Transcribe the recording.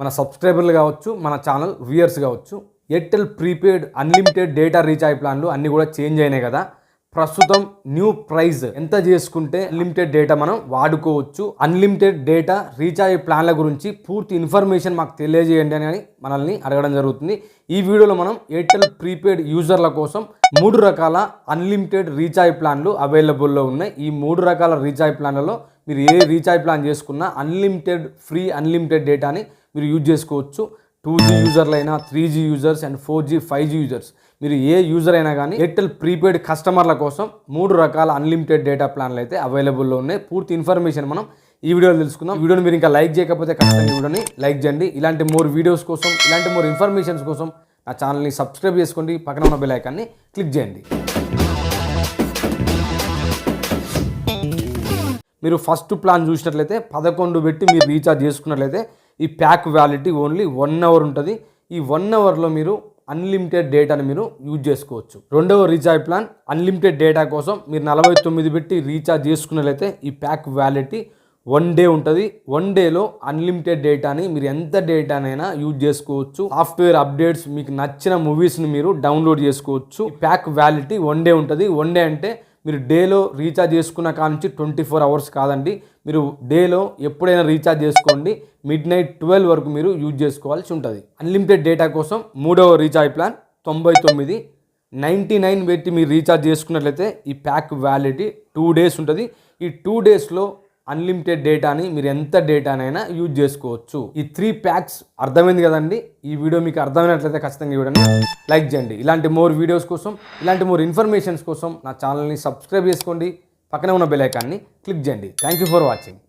మన సబ్స్క్రైబర్లు కావచ్చు మన ఛానల్ వ్యూయర్స్ కావచ్చు Airtel prepaid unlimited data recharge ప్లాన్లు అన్నీ కూడా చేంజ్ అయినాయి కదా. ప్రస్తుతం న్యూ ప్రైస్ ఎంత చేసుకుంటే అన్లిమిటెడ్ డేటా మనం వాడుకోవచ్చు. అన్లిమిటెడ్ డేటా రీఛార్జ్ ప్లాన్ల గురించి పూర్తి ఇన్ఫర్మేషన్ మాకు తెలియజేయండి అని మనల్ని అడగడం జరుగుతుంది. ఈ వీడియోలో మనం ఎయిర్టెల్ ప్రీపెయిడ్ యూజర్ల కోసం మూడు రకాల అన్లిమిటెడ్ రీఛార్జ్ ప్లాన్లు అవైలబుల్లో ఉన్నాయి. ఈ మూడు రకాల రీఛార్జ్ ప్లాన్లలో మీరు ఏ రీఛార్జ్ ప్లాన్ చేసుకున్నా అన్లిమిటెడ్ ఫ్రీ అన్లిమిటెడ్ డేటాని మీరు యూజ్ చేసుకోవచ్చు. టూ జీ యూజర్లు అయినా three G users and four G five G users మీరు ఏ యూజర్ అయినా కానీ ఎయిర్టెల్ ప్రీపెయిడ్ కస్టమర్ల కోసం మూడు రకాల అన్లిమిటెడ్ డేటా ప్లాన్లు అయితే అవైలబుల్లో ఉన్నాయి. పూర్తి ఇన్ఫర్మేషన్ మనం ఈ వీడియోలో తెలుసుకుందాం. వీడియోని మీరు ఇంకా లైక్ చేయకపోతే ఖచ్చితంగా వీడియోని లైక్ చేయండి. ఇలాంటి మోర్ వీడియోస్ కోసం ఇలాంటి మోర్ ఇన్ఫర్మేషన్స్ కోసం నా ఛానల్ని సబ్స్క్రైబ్ చేసుకోండి. పక్కన ఉన్న బెల్ ఐకాన్ని క్లిక్ చేయండి. మీరు ఫస్ట్ ప్లాన్ చూసినట్లయితే పదకొండు పెట్టి మీరు రీఛార్జ్ చేసుకున్నట్లయితే ఈ pack validity only one hour ఉంటుంది. ఈ వన్ అవర్లో మీరు అన్లిమిటెడ్ డేటాని మీరు యూజ్ చేసుకోవచ్చు. రెండవ రీఛార్జ్ ప్లాన్ అన్లిమిటెడ్ డేటా కోసం మీరు నలభై తొమ్మిది పెట్టి రీఛార్జ్ చేసుకున్నట్లయితే ఈ ప్యాక్ వ్యాలిటీ వన్ డే ఉంటుంది. వన్ డేలో అన్లిమిటెడ్ డేటాని మీరు ఎంత డేటానైనా యూజ్ చేసుకోవచ్చు. సాఫ్ట్వేర్ అప్డేట్స్ మీకు నచ్చిన మూవీస్ని మీరు డౌన్లోడ్ చేసుకోవచ్చు. ప్యాక్ వ్యాలిటీ వన్ డే ఉంటుంది. వన్ డే అంటే మీరు డేలో రీఛార్జ్ చేసుకున్న కాడ నుంచి ట్వంటీ ఫోర్ అవర్స్ కాదండి. మీరు డేలో ఎప్పుడైనా రీఛార్జ్ చేసుకోండి. మిడ్ నైట్ ట్వెల్వ్ వరకు మీరు యూజ్ చేసుకోవాల్సి ఉంటుంది. అన్లిమిటెడ్ డేటా కోసం మూడవ రీఛార్జ్ ప్లాన్ తొంభై తొమ్మిది. నైంటీ నైన్ పెట్టి మీరు రీఛార్జ్ చేసుకున్నట్లయితే ఈ ప్యాక్ వ్యాలిటీ టూ డేస్ ఉంటుంది. ఈ టూ డేస్లో అన్లిమిటెడ్ డేటాని మీరు ఎంత డేటానైనా యూజ్ చేసుకోవచ్చు. ఈ త్రీ ప్యాక్స్ అర్థమైంది కదండి? ఈ వీడియో మీకు అర్థమైనట్లయితే ఖచ్చితంగా ఇవ్వడం లైక్ చేయండి. ఇలాంటి మోర్ వీడియోస్ కోసం ఇలాంటి మోర్ ఇన్ఫర్మేషన్స్ కోసం నా ఛానల్ని సబ్స్క్రైబ్ చేసుకోండి. పక్కనే ఉన్న బెల్ ఐకాన్ని క్లిక్ చేయండి. Thank you for watching